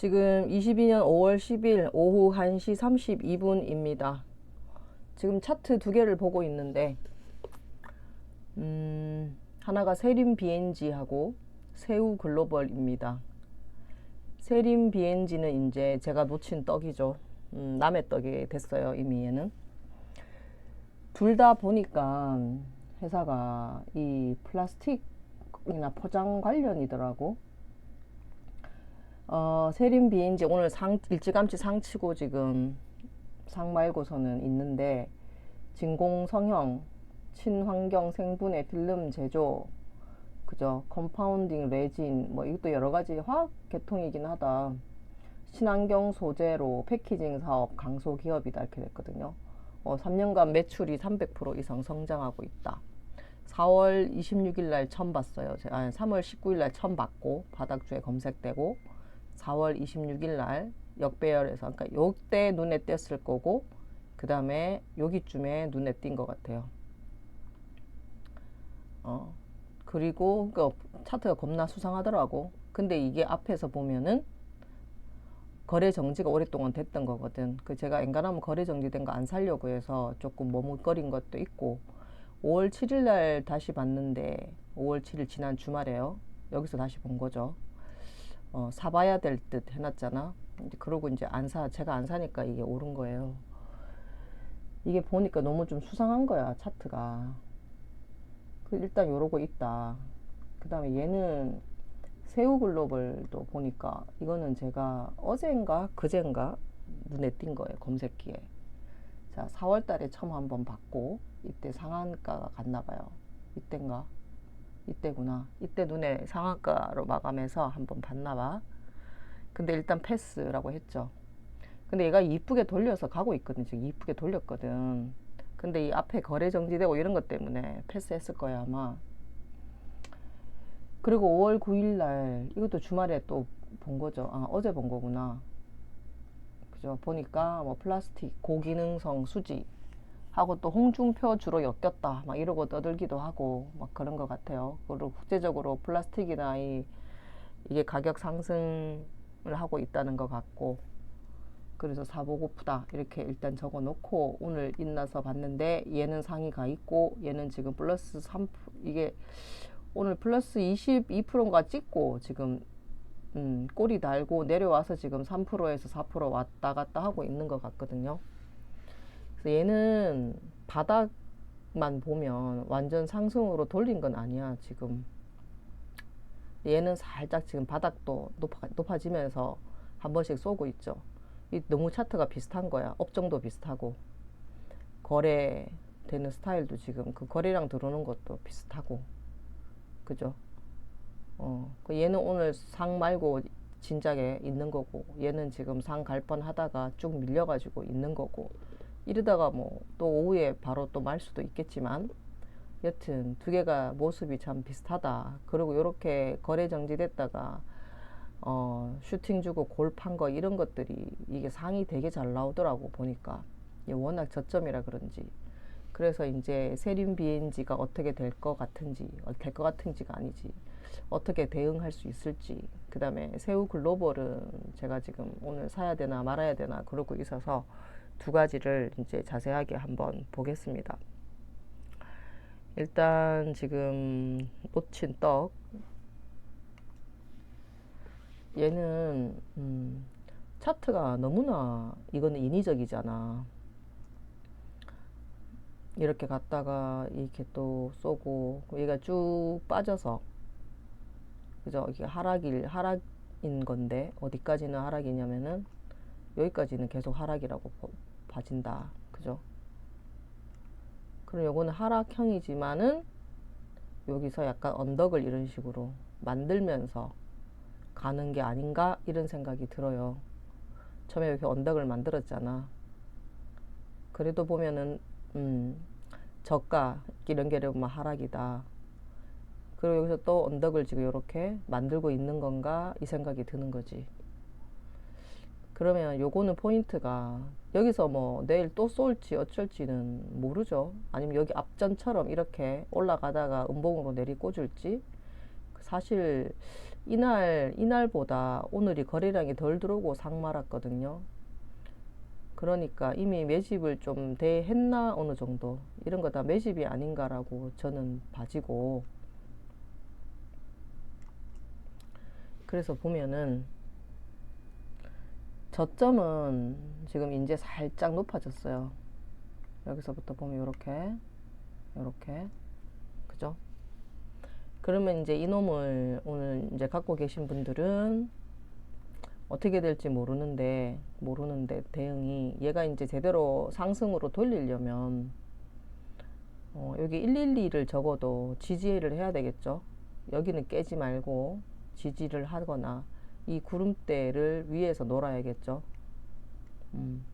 지금 22년 5월 10일 오후 1시 32분입니다. 지금 차트 두 개를 보고 있는데, 음, 하나가 세림 BNG하고 새우 글로벌입니다. 세림 BNG는 이제 제가 놓친 떡이죠. 음, 남의 떡이 됐어요, 이미 얘는. 둘 다 보니까 회사가 이 플라스틱이나 포장 관련이더라고. 어, 세림 비인지 오늘 상 일찌감치 상치고 지금 상 말고서는 있는데 진공 성형, 친환경 생분해 필름 제조, 그죠? 컴파운딩 레진 뭐 이것도 여러 가지 화학 계통이긴 하다. 친환경 소재로 패키징 사업 강소 기업이다 이렇게 됐거든요. 어, 3년간 매출이 300% 이상 성장하고 있다. 4월 26일 날 처음 봤어요. 제가 아니, 3월 19일 날 처음 봤고 바닥주에 검색되고 4월 26일 날 역배열에서 그러니까 요때 눈에 띄었을 거고 그 다음에 여기쯤에 눈에 띈 것 같아요. 어 그리고 그 차트가 겁나 수상하더라고. 근데 이게 앞에서 보면은 거래 정지가 오랫동안 됐던 거거든. 그 제가 엔간하면 거래 정지된 거 안 살려고 해서 조금 머뭇거린 것도 있고 5월 7일 날 다시 봤는데 5월 7일 지난 주말에요. 여기서 다시 본 거죠. 어, 사봐야 될 듯 해놨잖아. 이제 그러고 이제 안 사, 제가 안 사니까 이게 오른 거예요. 이게 보니까 너무 좀 수상한 거야, 차트가. 그 일단 요러고 있다. 그 다음에 얘는 새우 글로벌도 보니까 이거는 제가 어젠가 그젠가 눈에 띈 거예요, 검색기에. 자, 4월 달에 처음 한번 봤고, 이때 상한가가 갔나 봐요. 이땐가? 이때구나. 이때 눈에 상한가로 마감해서 한번 봤나 봐. 근데 일단 패스라고 했죠. 근데 얘가 이쁘게 돌려서 가고 있거든. 지금 이쁘게 돌렸거든. 근데 이 앞에 거래 정지되고 이런 것 때문에 패스했을 거야, 아마. 그리고 5월 9일 날 이것도 주말에 또 본 거죠. 아, 어제 본 거구나. 그죠? 보니까 뭐 플라스틱 고기능성 수지 하고 또 홍준표 주로 엮였다 막 이러고 떠들기도 하고 막 그런 것 같아요. 그리고 국제적으로 플라스틱이나 이 이게 가격 상승을 하고 있다는 것 같고 그래서 사보고프다 이렇게 일단 적어 놓고 오늘 인나서 봤는데 얘는 상이 가 있고 얘는 지금 플러스 3 이게 오늘 플러스 22%인가 찍고 지금 음, 꼬리 달고 내려와서 지금 3%에서 4% 왔다 갔다 하고 있는 것 같거든요. 그래서 얘는 바닥만 보면 완전 상승으로 돌린 건 아니야, 지금. 얘는 살짝 지금 바닥도 높아, 높아지면서 한 번씩 쏘고 있죠. 이 너무 차트가 비슷한 거야. 업종도 비슷하고. 거래되는 스타일도 지금 그 거래량 들어오는 것도 비슷하고. 그죠? 어, 그 얘는 오늘 상 말고 진작에 있는 거고, 얘는 지금 상 갈 뻔 하다가 쭉 밀려가지고 있는 거고, 이러다가 뭐 또 오후에 바로 또 말 수도 있겠지만, 여튼 두 개가 모습이 참 비슷하다. 그리고 이렇게 거래 정지됐다가, 어, 슈팅 주고 골 판 거 이런 것들이 이게 상이 되게 잘 나오더라고, 보니까. 워낙 저점이라 그런지. 그래서 이제 세림 BNG가 어떻게 될 것 같은지, 될 것 같은지가 아니지. 어떻게 대응할 수 있을지 그 다음에 새우 글로벌은 제가 지금 오늘 사야 되나 말아야 되나 그러고 있어서 두 가지를 이제 자세하게 한번 보겠습니다. 일단 지금 놓친 떡 얘는 음, 차트가 너무나 이거는 인위적이잖아. 이렇게 갔다가 이렇게 또 쏘고 얘가 쭉 빠져서 그죠? 이게 하락일 하락인 건데 어디까지는 하락이냐면은 여기까지는 계속 하락이라고 봐진다. 그죠? 그럼 요거는 하락형이지만은 여기서 약간 언덕을 이런 식으로 만들면서 가는 게 아닌가 이런 생각이 들어요. 처음에 이렇게 언덕을 만들었잖아. 그래도 보면은 음, 저가 이런 게 보면 하락이다. 그리고 여기서 또 언덕을 지금 이렇게 만들고 있는 건가 이 생각이 드는 거지. 그러면 요거는 포인트가 여기서 뭐 내일 또 쏠지 어쩔지는 모르죠. 아니면 여기 앞전처럼 이렇게 올라가다가 음봉으로 내리 꽂을지 사실 이날 이날보다 오늘이 거래량이 덜 들어오고 상 말았거든요. 그러니까 이미 매집을 좀 대했나 어느 정도 이런 거 다 매집이 아닌가라고 저는 봐지고 그래서 보면은 저점은 지금 이제 살짝 높아졌어요. 여기서부터 보면 이렇게 이렇게 그죠? 그러면 이제 이놈을 오늘 이제 갖고 계신 분들은 어떻게 될지 모르는데 모르는데 대응이 얘가 이제 제대로 상승으로 돌리려면 어, 여기 112를 적어도 지지를 해야 되겠죠. 여기는 깨지 말고 지지를 하거나 이 구름대를 위에서 놀아야겠죠. 음.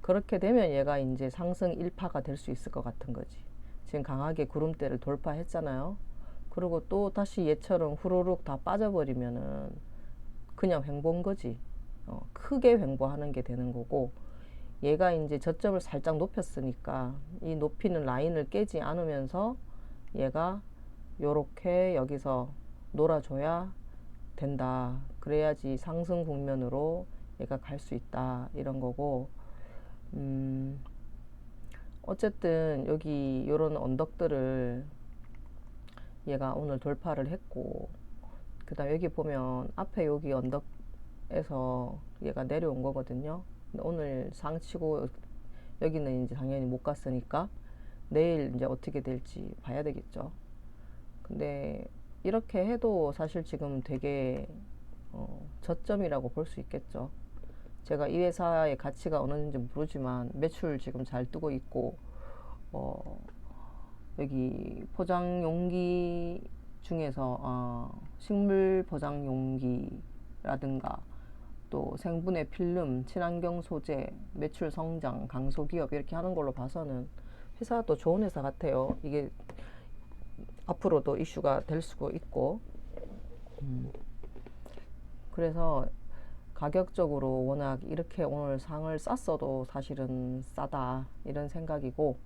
그렇게 되면 얘가 이제 상승 1파가 될 수 있을 것 같은 거지. 지금 강하게 구름대를 돌파했잖아요. 그리고 또 다시 얘처럼 후루룩 다 빠져버리면은 그냥 횡보인 거지. 어, 크게 횡보하는 게 되는 거고 얘가 이제 저점을 살짝 높였으니까 이 높이는 라인을 깨지 않으면서 얘가 요렇게 여기서 놀아줘야 된다. 그래야지 상승 국면으로 얘가 갈 수 있다. 이런 거고, 음, 어쨌든 여기 요런 언덕들을 얘가 오늘 돌파를 했고, 그 다음 여기 보면 앞에 여기 언덕에서 얘가 내려온 거거든요. 오늘 상치고 여기는 이제 당연히 못 갔으니까 내일 이제 어떻게 될지 봐야 되겠죠. 근데 이렇게 해도 사실 지금 되게 어, 저점이라고 볼 수 있겠죠. 제가 이 회사의 가치가 어느인지 모르지만 매출 지금 잘 뜨고 있고 어, 여기 포장 용기 중에서 어, 식물 포장 용기라든가 또 생분해 필름, 친환경 소재, 매출 성장, 강소 기업 이렇게 하는 걸로 봐서는 회사도 좋은 회사 같아요. 이게 앞으로도 이슈가 될 수가 있고 음. 그래서 가격적으로 워낙 이렇게 오늘 상을 쌌어도 사실은 싸다 이런 생각이고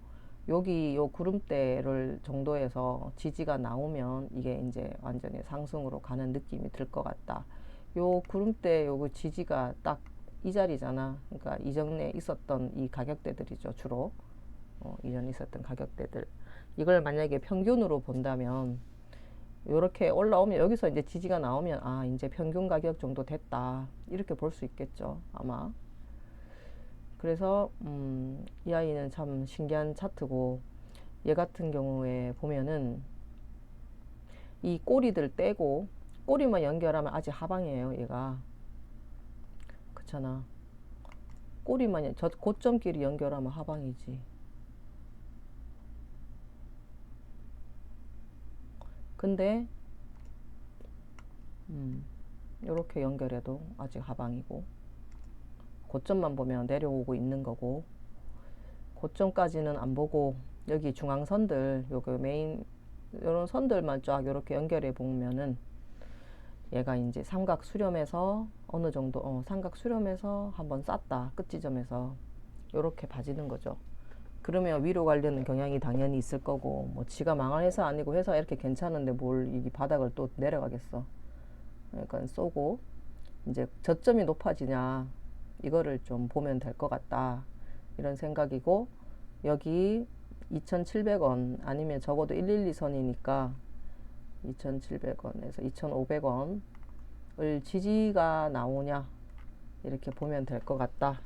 여기 요 구름대를 정도에서 지지가 나오면 이게 이제 완전히 상승으로 가는 느낌이 들 것 같다. 요 구름대 요거 지지가 딱 이 자리잖아. 그러니까 이전에 있었던 이 가격대들이죠 주로 어, 이전에 있었던 가격대들. 이걸 만약에 평균으로 본다면 이렇게 올라오면 여기서 이제 지지가 나오면 아 이제 평균 가격 정도 됐다. 이렇게 볼 수 있겠죠 아마. 그래서 음, 이 아이는 참 신기한 차트고 얘 같은 경우에 보면은 이 꼬리들 떼고 꼬리만 연결하면 아직 하방이에요 얘가. 그렇잖아. 꼬리만 저 고점끼리 연결하면 하방이지 근데 음, 이렇게 연결해도 아직 하방이고 고점만 보면 내려오고 있는 거고 고점까지는 안 보고 여기 중앙선들 요거 메인 이런 선들만 쫙 이렇게 연결해 보면은 얘가 이제 삼각 수렴에서 어느 정도 어, 삼각 수렴에서 한번 쌌다 끝 지점에서 이렇게 봐지는 거죠. 그러면 위로 가려는 경향이 당연히 있을 거고 뭐 지가 망한 회사 아니고 회사 이렇게 괜찮은데 뭘 이 바닥을 또 내려가겠어. 그러니까 쏘고 이제 저점이 높아지냐 이거를 좀 보면 될 것 같다 이런 생각이고 여기 2,700원 아니면 적어도 112선이니까 2,700원에서 2,500원을 지지가 나오냐 이렇게 보면 될 것 같다.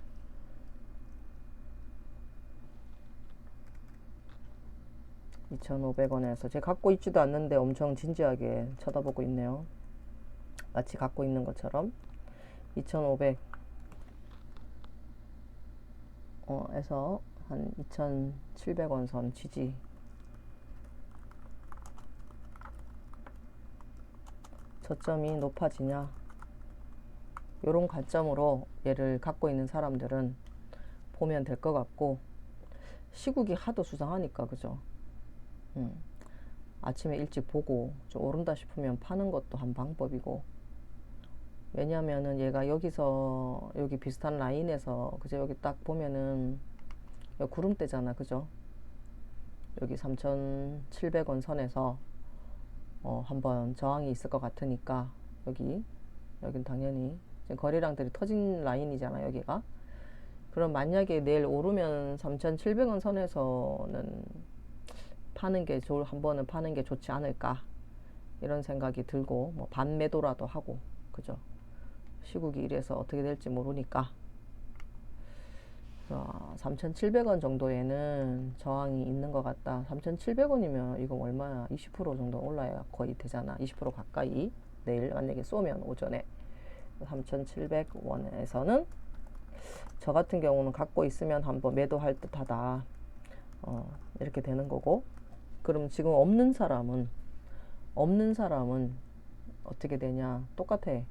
2,500원에서 제가 갖고 있지도 않는데 엄청 진지하게 쳐다보고 있네요. 마치 갖고 있는 것처럼. 2,500 어, 에서 한 2,700원 선 지지. 저점이 높아지냐? 요런 관점으로 얘를 갖고 있는 사람들은 보면 될 것 같고 시국이 하도 수상하니까 그죠 음. 아침에 일찍 보고 좀 오른다 싶으면 파는 것도 한 방법이고. 왜냐면은 얘가 여기서 여기 비슷한 라인에서 그죠? 여기 딱 보면은 구름대잖아 그죠? 여기 3,700원 선에서 어 한번 저항이 있을 것 같으니까 여기 여긴 당연히 거래량들이 터진 라인이잖아 여기가. 그럼 만약에 내일 오르면 3,700원 선에서는 파는 게 좋을 한 번은 파는 게 좋지 않을까 이런 생각이 들고 뭐 반매도라도 하고 그죠 시국이 이래서 어떻게 될지 모르니까 3,700원 정도에는 저항이 있는 것 같다. 3,700원이면 이거 얼마야? 20% 정도 올라야 거의 되잖아. 20% 가까이. 내일 만약에 쏘면 오전에 3,700원에서는 저 같은 경우는 갖고 있으면 한번 매도할 듯하다. 어, 이렇게 되는 거고. 그럼 지금 없는 사람은 없는 사람은 어떻게 되냐? 똑같아.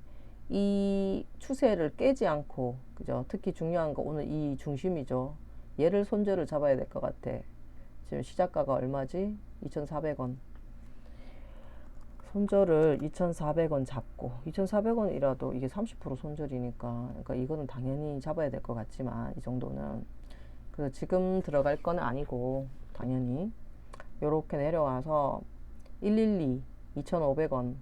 이 추세를 깨지 않고 그죠? 특히 중요한 거 오늘 이 중심이죠. 얘를 손절을 잡아야 될 것 같아. 지금 시작가가 얼마지? 2,400원. 손절을 2,400원 잡고 2,400원이라도 이게 30% 손절이니까 그러니까 이거는 당연히 잡아야 될 것 같지만 이 정도는 그래서 지금 들어갈 건 아니고 당연히 요렇게 내려와서 112 2,500원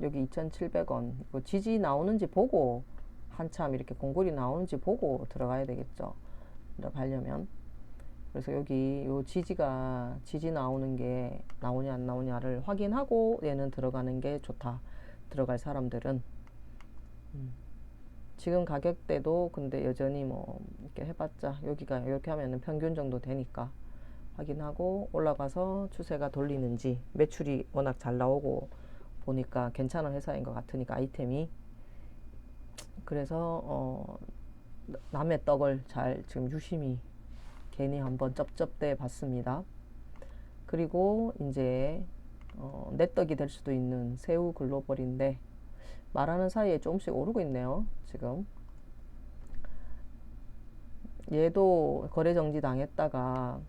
여기 2,700원 이거 지지 나오는지 보고 한참 이렇게 공굴이 나오는지 보고 들어가야 되겠죠. 들어가려면 그래서 여기 요 지지가 지지 나오는 게 나오냐 안 나오냐를 확인하고 얘는 들어가는 게 좋다. 들어갈 사람들은 음. 지금 가격대도 근데 여전히 뭐 이렇게 해봤자 여기가 이렇게 하면은 평균 정도 되니까 확인하고 올라가서 추세가 돌리는지 매출이 워낙 잘 나오고 보니까 괜찮은 회사인 것 같으니까 아이템이 그래서 어 남의 떡을 잘 지금 유심히 괜히 한번 쩝쩝대 봤습니다. 그리고 이제 어, 내 떡이 될 수도 있는 새우 글로벌인데 말하는 사이에 조금씩 오르고 있네요. 지금 얘도 거래 정지 당했다가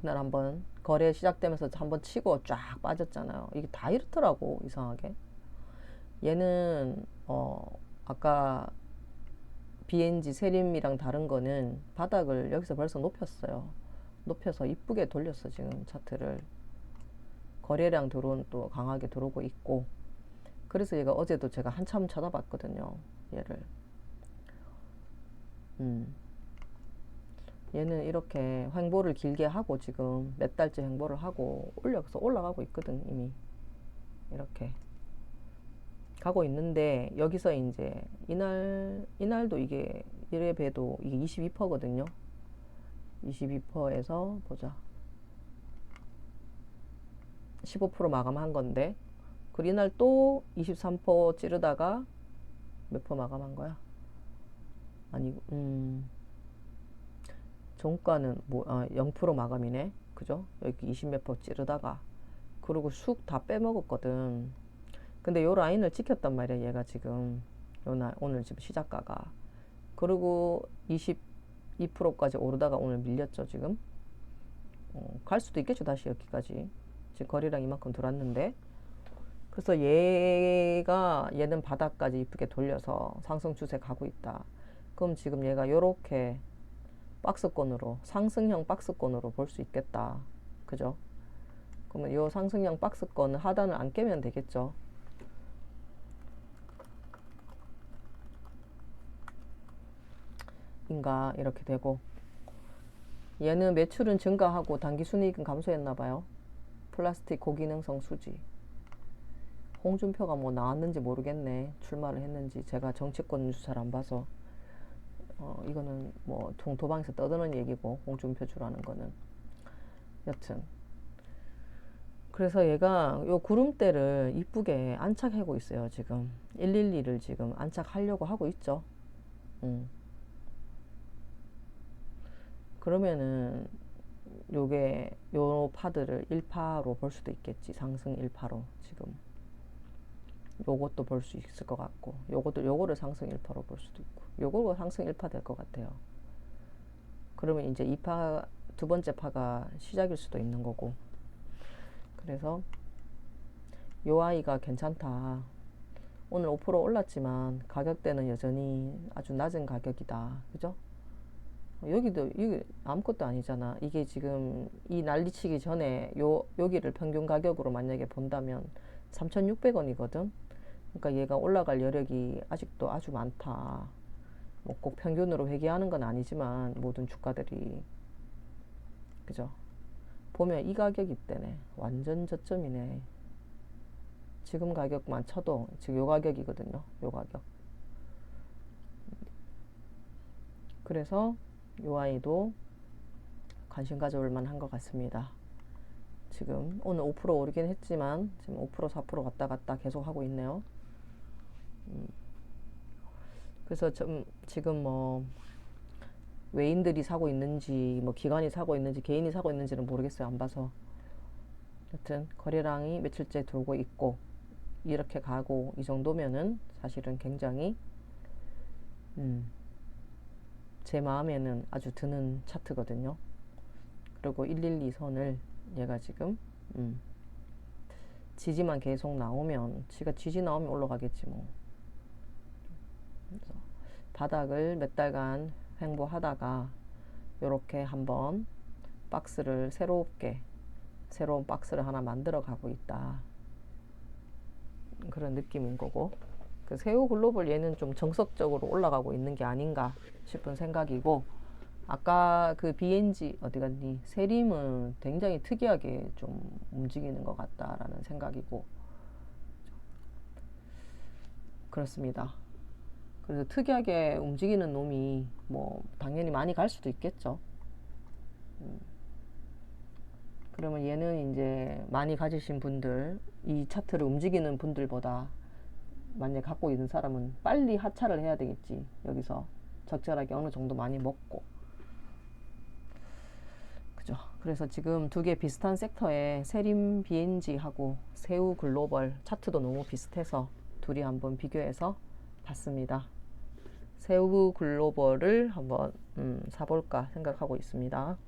그날 한번 거래 시작되면서 한번 치고 쫙 빠졌잖아요. 이게 다 이렇더라고 이상하게. 얘는 어 아까 BNG 세림이랑 다른 거는 바닥을 여기서 벌써 높였어요. 높여서 이쁘게 돌렸어 지금 차트를. 거래량 들어온 또 강하게 들어오고 있고 그래서 얘가 어제도 제가 한참 쳐다봤거든요. 얘를. 음. 얘는 이렇게 횡보를 길게 하고 지금 몇 달째 횡보를 하고 올려서 올라가고 있거든 이미. 이렇게 가고 있는데 여기서 이제 이날 이날도 이게 이래 봬도 이게 22%거든요. 22%에서 보자. 15% 마감한 건데 그 이날 또 23% 찌르다가 몇 퍼 마감한 거야? 아니 음 종가는 뭐, 아, 0% 마감이네. 그죠? 여기 20몇 퍼 찌르다가. 그리고 쑥 다 빼먹었거든. 근데 요 라인을 지켰단 말이야, 얘가 지금. 요 날, 오늘 지금 시작가가. 그리고 22%까지 오르다가 오늘 밀렸죠, 지금. 어, 갈 수도 있겠죠, 다시 여기까지. 지금 거리랑 이만큼 들어왔는데. 그래서 얘가, 얘는 바닥까지 이쁘게 돌려서 상승 추세 가고 있다. 그럼 지금 얘가 요렇게 박스권으로 상승형 박스권으로 볼 수 있겠다. 그죠? 그러면 이 상승형 박스권 하단을 안 깨면 되겠죠. 인가 이렇게 되고 얘는 매출은 증가하고 단기 순이익은 감소했나 봐요. 플라스틱 고기능성 수지. 홍준표가 뭐 나왔는지 모르겠네. 출마를 했는지 제가 정치권 뉴스 잘 안 봐서 어, 이거는 뭐 동토방에서 떠드는 얘기고 홍준표 주라는 거는. 여튼. 그래서 얘가 요 구름대를 이쁘게 안착하고 있어요 지금. 112를 지금 안착하려고 하고 있죠. 음. 그러면은 요게 요 파들을 1파로 볼 수도 있겠지. 상승 1파로 지금 요것도 볼 수 있을 것 같고 요것도 요거를 상승 1파로 볼 수도 있고 요거가 상승 1파 될 것 같아요. 그러면 이제 2파 두 번째 파가 시작일 수도 있는 거고 그래서 요 아이가 괜찮다. 오늘 5% 올랐지만 가격대는 여전히 아주 낮은 가격이다. 그죠? 여기도 이게 아무것도 아니잖아. 이게 지금 이 난리치기 전에 요 여기를 평균 가격으로 만약에 본다면 3,600원이거든. 그러니까 얘가 올라갈 여력이 아직도 아주 많다. 뭐 꼭 평균으로 회귀하는 건 아니지만 모든 주가들이 그죠? 보면 이 가격 이 때네 완전 저점이네. 지금 가격만 쳐도 지금 요 가격이거든요. 요 가격. 그래서 요 아이도 관심 가져볼 만한 것 같습니다. 지금 오늘 5% 오르긴 했지만 지금 5% 4% 왔다 갔다 계속 하고 있네요. 음. 그래서 좀 지금 뭐 외인들이 사고 있는지 뭐 기관이 사고 있는지 개인이 사고 있는지는 모르겠어요. 안 봐서. 여튼 거래량이 며칠째 돌고 있고 이렇게 가고 이 정도면은 사실은 굉장히 음, 제 마음에는 아주 드는 차트거든요. 그리고 112선을 얘가 지금 음, 지지만 계속 나오면 지가 지지 나오면 올라가겠지 뭐. 바닥을 몇 달간 횡보하다가 이렇게 한번 박스를 새롭게 새로운 박스를 하나 만들어 가고 있다. 그런 느낌인 거고 그 새우 글로벌 얘는 좀 정석적으로 올라가고 있는 게 아닌가 싶은 생각이고 아까 그 BNG 어디 갔니 세림은 굉장히 특이하게 좀 움직이는 것 같다라는 생각이고 그렇습니다. 그래서 특이하게 움직이는 놈이 뭐 당연히 많이 갈 수도 있겠죠. 음. 그러면 얘는 이제 많이 가지신 분들 이 차트를 움직이는 분들보다 만약 갖고 있는 사람은 빨리 하차를 해야 되겠지 여기서 적절하게 어느 정도 많이 먹고 그죠 그래서 지금 두 개 비슷한 섹터에 세림 BNG하고 새우 글로벌 차트도 너무 비슷해서 둘이 한번 비교해서 봤습니다 새우 글로벌을 한번 음, 사볼까 생각하고 있습니다